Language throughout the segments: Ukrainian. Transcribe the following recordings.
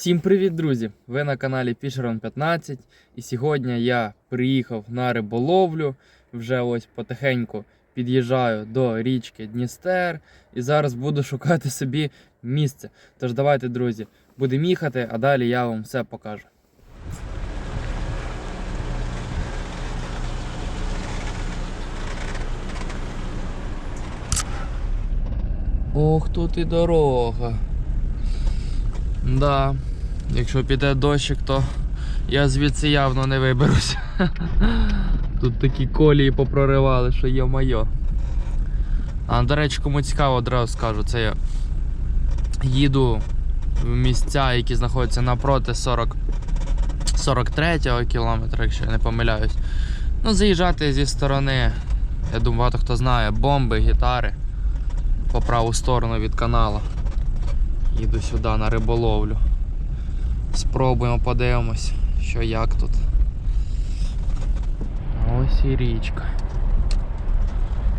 Всім привіт, друзі! Ви на каналі Fisheron 15 і сьогодні я приїхав на риболовлю. Вже ось потихеньку під'їжджаю до річки Дністер і зараз буду шукати собі місце. Тож давайте, друзі, будемо їхати, а далі я вам все покажу. Ох, тут і дорога. Да. Якщо піде дощик, то я звідси явно не виберусь. Тут такі колії попроривали, що є моє. А до речі, кому цікаво, одразу скажу, це я їду в місця, які знаходяться напроти 40, 43-го кілометра, якщо я не помиляюсь. Ну, заїжджати зі сторони, я думаю, багато хто знає, бомби, гітари по праву сторону від каналу. Їду сюди на риболовлю. Спробуємо, подивимось, що як тут. Ось і річка.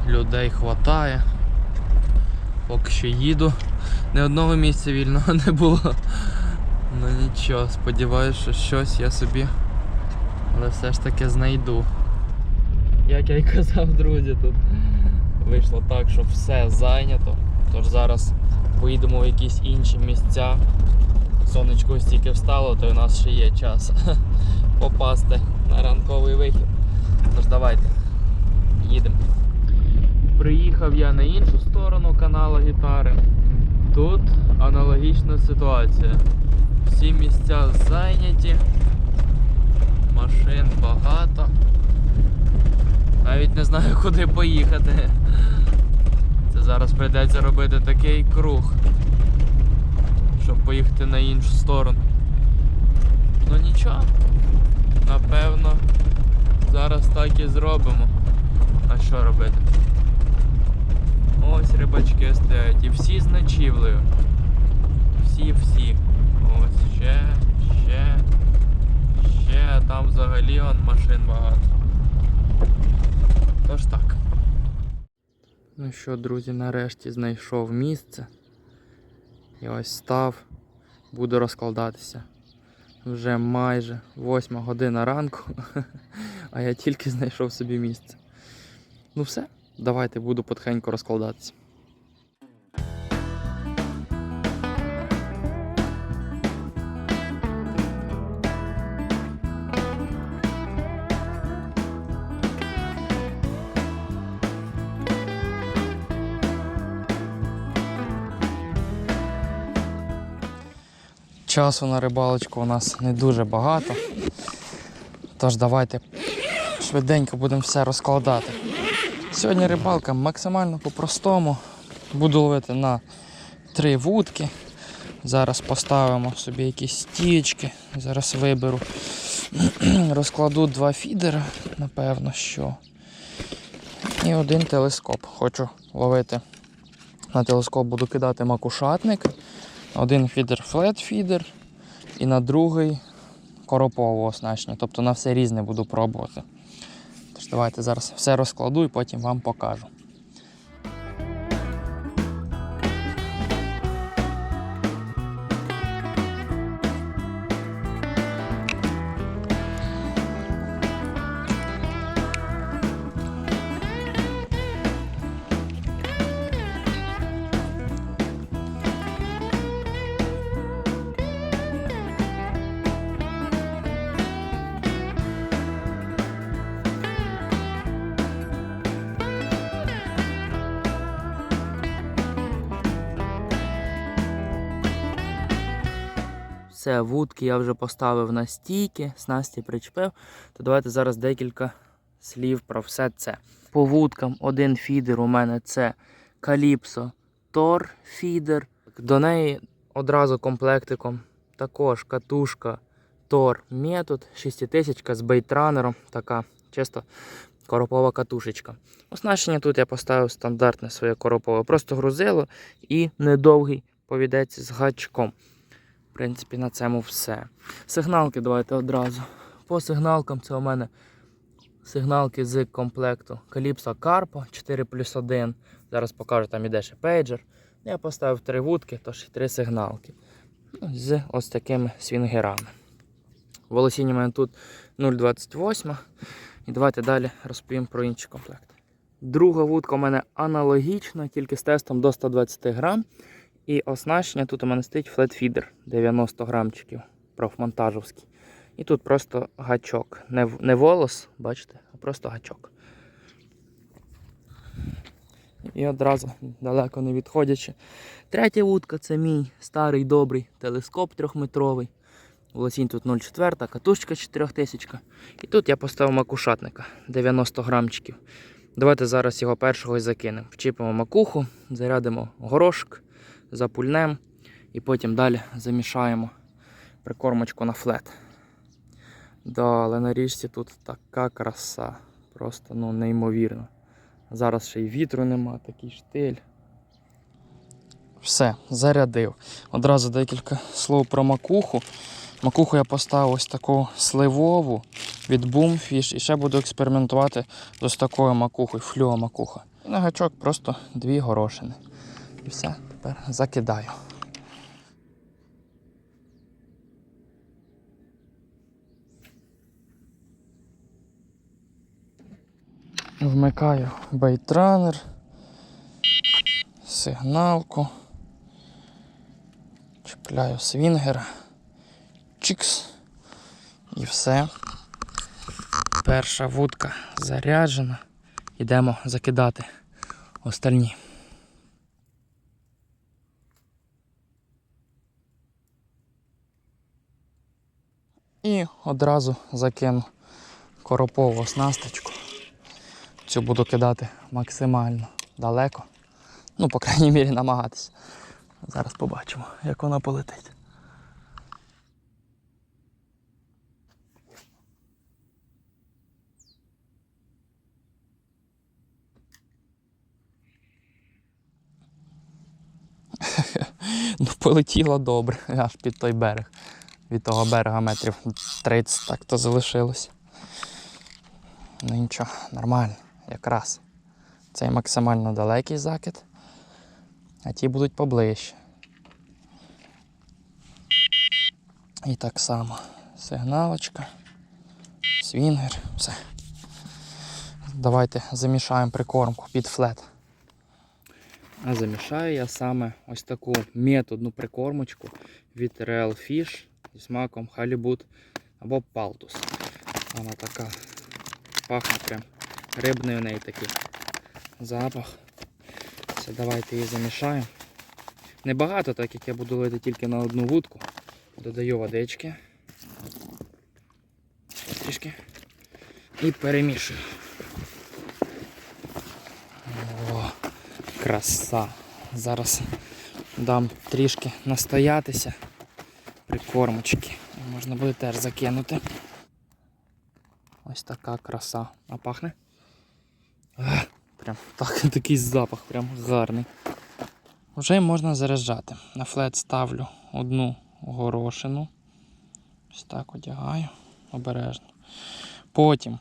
Людей хватає. Поки що їду. Ні одного місця вільного не було. Ну нічого, сподіваюся, що щось я собі але все ж таки знайду. Як я й казав, друзі, тут вийшло так, що все зайнято. Тож зараз поїдемо в якісь інші місця. Сонечко ось тільки встало, то у нас ще є час попасти на ранковий вихід. Тож давайте, їдемо. Приїхав я на іншу сторону каналу гітари. Тут аналогічна ситуація. Всі місця зайняті, машин багато. Навіть не знаю, куди поїхати. Це зараз прийдеться робити такий круг, щоб поїхати на іншу сторону. Ну нічого, напевно, зараз так і зробимо. А що робити? Ось рибачки стоять і всі з ночівлею. Всі-всі. Ось ще, ще, ще, там взагалі он машин багато. Тож так. Ну що, друзі, нарешті знайшов місце. І ось став, буду розкладатися. Вже майже 8 година ранку, а я тільки знайшов собі місце. Ну все, давайте буду потихеньку розкладатися. Часу на рибалочку у нас не дуже багато. Тож давайте швиденько будемо все розкладати. Сьогодні рибалка максимально по-простому. Буду ловити на три вудки. Зараз поставимо собі якісь стічки. Зараз виберу. Розкладу два фідера, напевно, що. І один телескоп. Хочу ловити. На телескоп буду кидати макушатник. Один фідер флет фідер і на другий коропового оснащення. Тобто на все різне буду пробувати. Тож давайте зараз все розкладу і потім вам покажу. Все, вудки я вже поставив на стійки, снасті причепив. То давайте зараз декілька слів про все це. По вудкам один фідер у мене це Calypso Tor фідер. До неї одразу комплектиком також катушка Tor Method 6000 з бейтранером. Така чисто коропова катушечка. Оснащення тут я поставив стандартне своє коропове. Просто грузило і недовгий повідець з гачком. В принципі, на цьому все. Сигналки давайте одразу. По сигналкам це у мене сигналки з комплекту Calypso Carpo 4 плюс 1. Зараз покажу, там іде ще пейджер. Я поставив три вудки, тож і три сигналки. ну, з ось такими свінгерами. Волосіння у мене тут 0,28. І давайте далі розповім про інші комплекти. Друга вудка у мене аналогічна, тільки з тестом до 120 грам. І оснащення тут у мене стоїть флетфідер 90 грамчиків профмонтажовський. І тут просто гачок. Не, не волос, бачите, а просто гачок. І одразу далеко не відходячи. Третя вудка це мій старий добрий телескоп трьохметровий. Волосінь тут 0,4, катушечка 4000. І тут я поставив макушатника 90 грамчиків. Давайте зараз його першого і закинемо. Вчіпимо макуху, зарядимо горошок, запульнем і потім далі замішаємо прикормочку на флет. Да, але на річці тут така краса. Просто ну, неймовірно. Зараз ще й вітру нема, такий штиль. Все, зарядив. Одразу декілька слов про макуху. Макуху я поставив ось таку сливову від Boomfish і ще буду експериментувати з ось такою макухою, флюо макуха. І на гачок просто дві горошини. І все, тепер закидаю. Вмикаю бейтранер, сигналку, чіпляю свінгера, чікс і все. Перша вудка заряджена. Йдемо закидати остальні. І одразу закину коропову оснасточку. Цю буду кидати максимально далеко. Ну, по крайній мірі, намагатися. Зараз побачимо, як вона полетить. ну, полетіло добре, аж під той берег. Від того берега метрів 30 так то залишилось. Ну нічого, нормально, якраз. Цей максимально далекий закид, а ті будуть поближче. І так само сигналочка, свінгер, все. Давайте замішаємо прикормку під флет. А замішаю я саме ось таку методну прикормочку від Real Fish зі смаком халібут або палтус. Вона така пахне прям рибний у неї такий запах. Все, давайте її замішаємо. Небагато, так як я буду лити тільки на одну вудку. Додаю водички. Трішки. І перемішую. О, краса. Зараз дам трішки настоятися прикормочки. Можна буде теж закинути. Ось така краса. А пахне? Прям так, такий запах, прям гарний. Вже можна заряджати. На флет ставлю одну горошину. Ось так одягаю обережно. Потім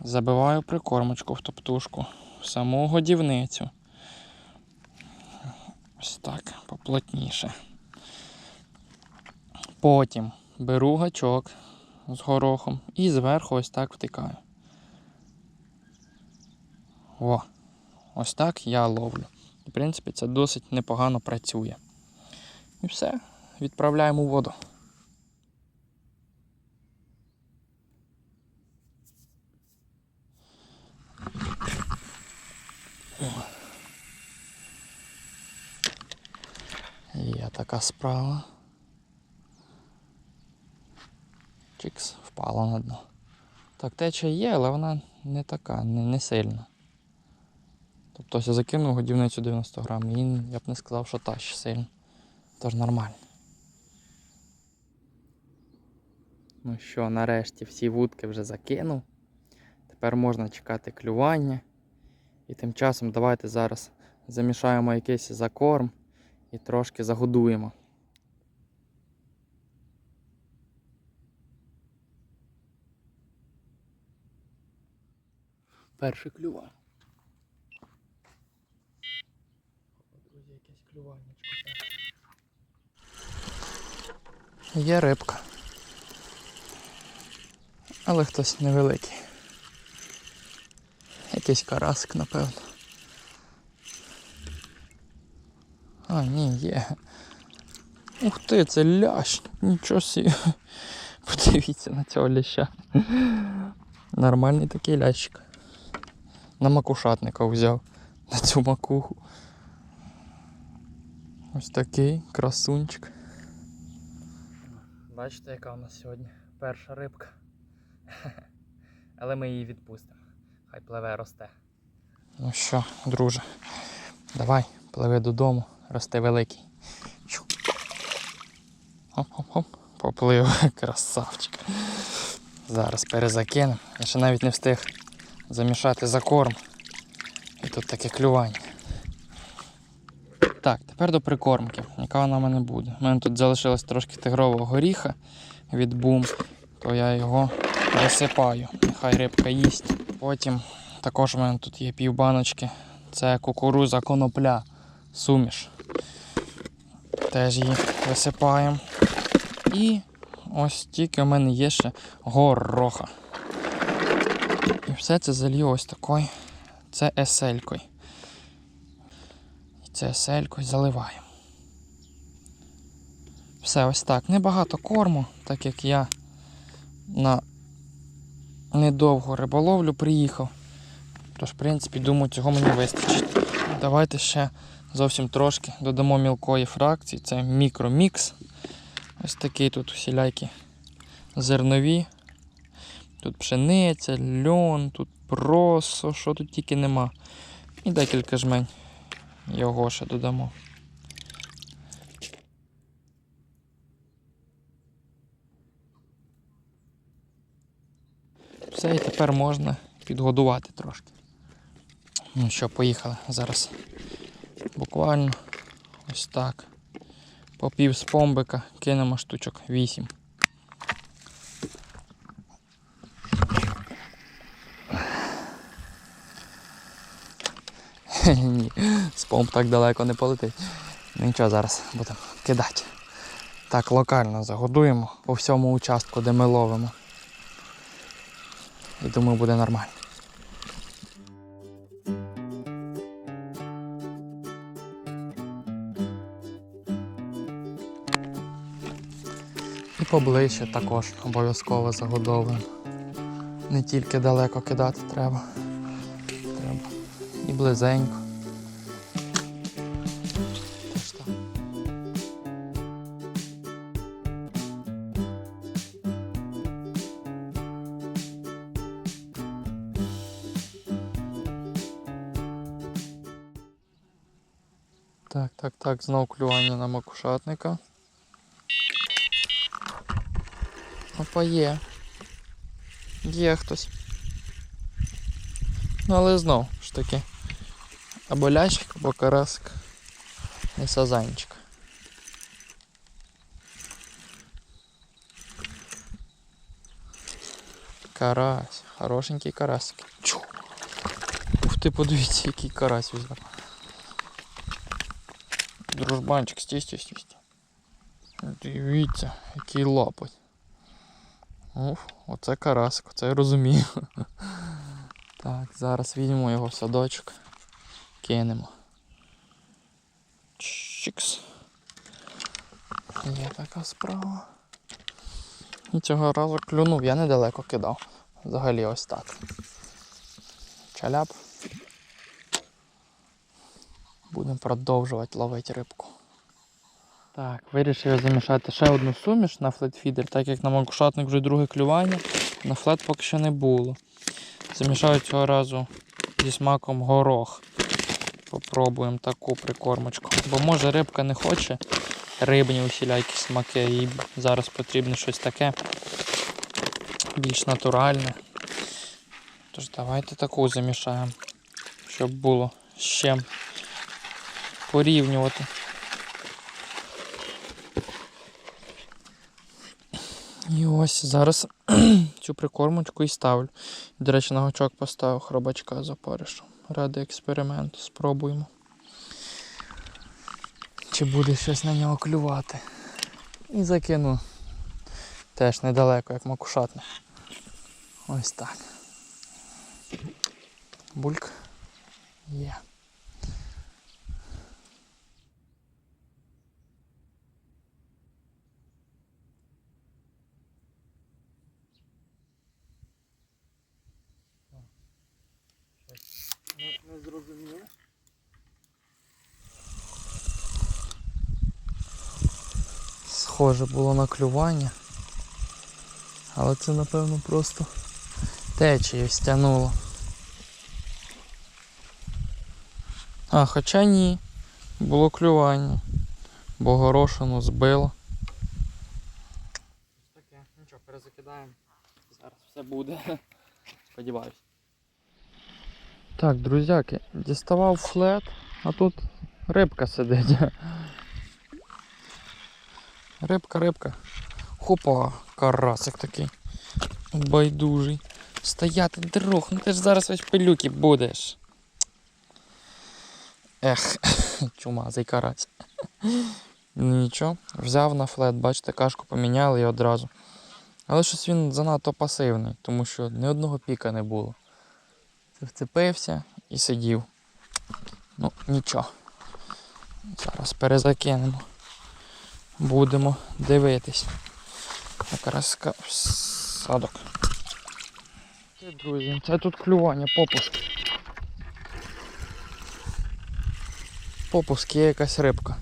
забиваю прикормочку в топтушку в саму годівницю. Ось так, поплотніше. Потім беру гачок з горохом і зверху ось так втикаю. О, ось так я ловлю. В принципі, це досить непогано працює. І все, відправляємо у воду. Є така справа. Чікс, впала на дно. Так, течія є, але вона не така, не, не сильна. Тобто я закинув годівницю 90 грам, і я б не сказав, що та ще сильна. Тож нормально. Ну що, нарешті всі вудки вже закинув. Тепер можна чекати клювання. І тим часом давайте зараз замішаємо якийсь закорм і трошки загодуємо. Перше клювання. Друзі, якесь клювання. Є рибка. Але хтось невеликий. Якийсь карасик, напевно. А, ні, є. Ух ти, це лящ. Нічого собі. Подивіться на цього ляща. Нормальний такий лящик. На макушатника взяв. На цю макуху. Ось такий красунчик. Бачите, яка у нас сьогодні перша рибка. Але ми її відпустимо. Хай пливе росте. Ну що, друже, давай, пливи додому, росте великий. Хоп-хоп-хоп. Поплив, красавчик. Зараз перезакинемо. Я ще навіть не встиг замішати за корм. І тут таке клювання. Так, тепер до прикормки. Яка вона в мене буде? У мене тут залишилось трошки тигрового горіха від бум, то я його висипаю. Нехай рибка їсть. Потім також у мене тут є півбаночки. Це кукуруза конопля, суміш. Теж її висипаємо. І ось тільки в мене є ще гороха. І все це залью ось такою. Це еселькою. І це еселькою заливаємо. Все ось так. Небагато корму, так як я на недовгу риболовлю приїхав. Тож, в принципі, думаю, цього мені вистачить. Давайте ще зовсім трошки додамо мілкої фракції. Це мікромікс. Ось такий тут усілякі зернові. Тут пшениця, льон, тут просо, що тут тільки нема. І декілька жмень його ще додамо. Все, і тепер можна підгодувати трошки. Ну що, поїхали зараз. Буквально ось так. По пів з помбика кинемо штучок 8. Ні, з помп так далеко не полетить. Ну нічого, зараз будемо кидати. Так, локально загодуємо по всьому участку, де ми ловимо. І думаю, буде нормально. І поближче також обов'язково загодовуємо. Не тільки далеко кидати треба. Близенько. Так. Так, так, знов клювання на макушатника. Опа, є. Є хтось. Ну, але знов ж таки. Або лящик, або карасик. Не сазанчик. Карась. Хорошенький карасик. Чу. Ух ти, подивіться, який карась взяв. Дружбанчик, стій, стій. стій. Дивіться, який лапоть. Уф, оце карасик, оце я розумію. Так, зараз візьмемо його в садочок. Кинемо. Чикс. Є така справа. І цього разу клюнув, я недалеко кидав. Взагалі ось так. Чаляп. Будемо продовжувати ловити рибку. Так, вирішив замішати ще одну суміш на флетфідер, так як на макушатник вже друге клювання, на флет поки що не було. Замішаю цього разу зі смаком горох. Попробуємо таку прикормочку. Бо може рибка не хоче рибні усілякі смаки, їй зараз потрібно щось таке більш натуральне. Тож давайте таку замішаємо, щоб було з чим порівнювати. І ось зараз цю прикормочку і ставлю. До речі, на гачок поставив хробачка з опаришем. Ради експерименту. Спробуємо. Чи буде щось на нього клювати. І закину Теж недалеко, як макушатне. Ось так. Бульк. Є. Не Схоже було на клювання. Але це напевно просто течією стягнуло. А, хоча ні. Було клювання. Бо горошину збило. Таке, нічого, перезакидаємо. Зараз все буде. Сподіваюсь. Так, друзяки, діставав флет, а тут рибка сидить. Рибка, рибка. Хопа, карасик такий. Байдужий. Стояти, друг, ну ти ж зараз весь пилюки будеш. Ех, чумазий карась. Ну нічого, взяв на флет, бачите, кашку поміняли і одразу. Але щось він занадто пасивний, тому що ні одного піка не було. Це вцепився і сидів. Ну, нічого. Зараз перезакинемо. Будемо дивитись. Якраз садок. Це, друзі, це тут клювання, попуск. Попуск є якась рибка.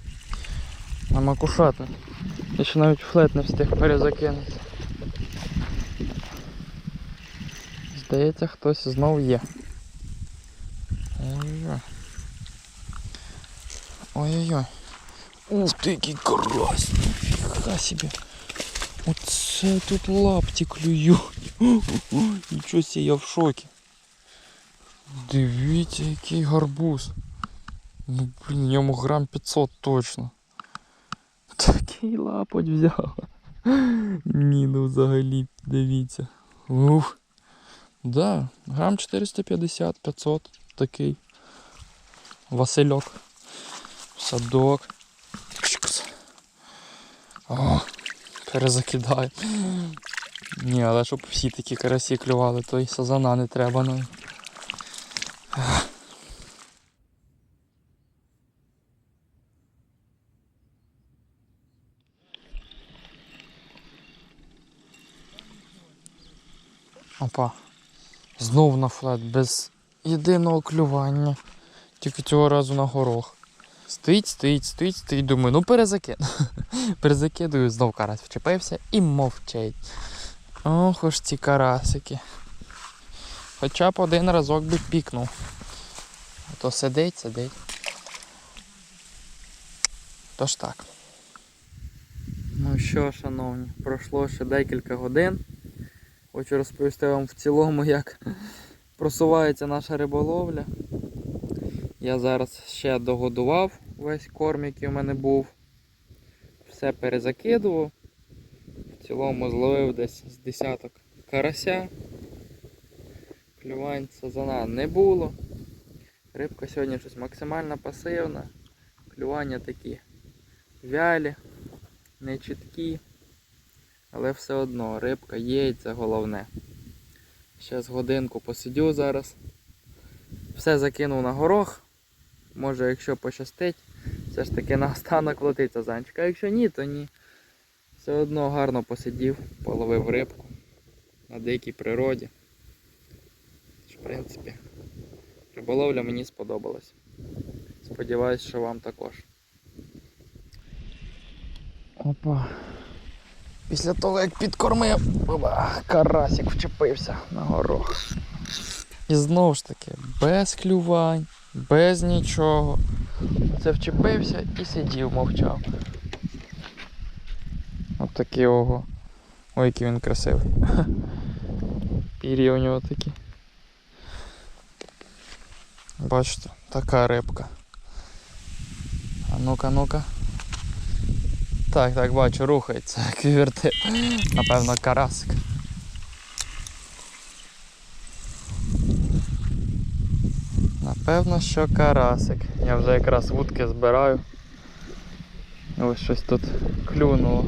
На макушатник. Я ще навіть флет не встиг перезакинути. Здається, хтось знов є. Ой-ой. Ой-ой-ой. Ух ти, який карась! Ніфіга собі. Оце тут лапті клюють. Нічого себе, я в шокі. Дивіться, який гарбуз. Ну, блін, в ньому грам 500 точно. Такий лапоть взяв. Ні, ну взагалі, дивіться. Ух. Да, грам 450-500 такий. Васильок. Садок. О, перезакидаю. Ні, але щоб всі такі карасі клювали, то й сазана не треба ну. Опа. Знов на флет без єдиного клювання. Тільки цього разу на горох. Стоїть, стоїть, стоїть, стоїть, думаю, ну перезакину. Перезакидую, знов карась вчепився і мовчить. Ох уж ці карасики. Хоча б один разок би пікнув. А то сидить, сидить. Тож так. Ну що, шановні, пройшло ще декілька годин. Хочу розповісти вам в цілому, як просувається наша риболовля. Я зараз ще догодував весь корм, який у мене був. Все перезакидував. В цілому зловив десь з десяток карася. Клювань сазана не було. Рибка сьогодні щось максимально пасивна. Клювання такі вялі, нечіткі. Але все одно рибка є і це головне. Ще з годинку посидю зараз. Все закинув на горох. Може, якщо пощастить, все ж таки на останок летиться занчик. А якщо ні, то ні. Все одно гарно посидів, половив рибку на дикій природі. В принципі, риболовля мені сподобалась. Сподіваюсь, що вам також. Опа. Після того, як підкормив, карасик вчепився на горох. І знову ж таки, без клювань, без нічого. Це вчепився і сидів, мовчав. От такий ого. Ой, який він красивий. Пір'я у нього такі. Бачите, така рибка. А ну-ка, ну-ка. Так, так, бачу, рухається, квірти. Напевно, карасик. Напевно, що карасик. Я вже якраз вудки збираю. Ось щось тут клюнуло.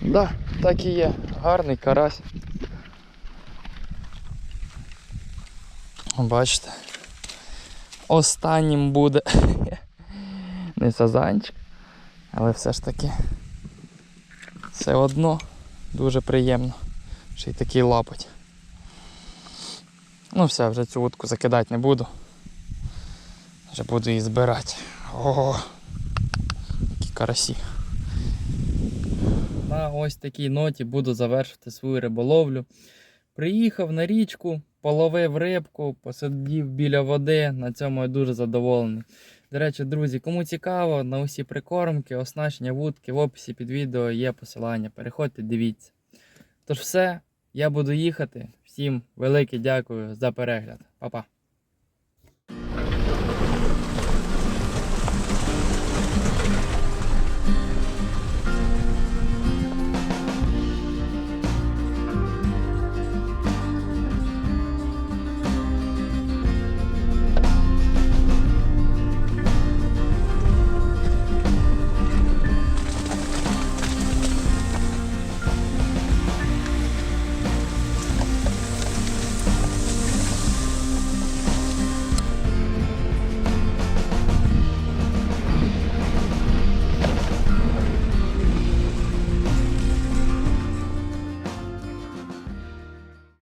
Да, так і є. Гарний карась. Бачите. Останнім буде не сазанчик, але все ж таки все одно дуже приємно. Ще й такий лапоть. Ну все, вже цю утку закидати не буду. Вже буду її збирати. Ого, які карасі. На ось такій ноті буду завершити свою риболовлю. Приїхав на річку, половив рибку, посидів біля води. На цьому я дуже задоволений. До речі, друзі, кому цікаво, на усі прикормки, оснащення вудки в описі під відео є посилання. Переходьте, дивіться. Тож все, я буду їхати. Всім велике дякую за перегляд. Па-па.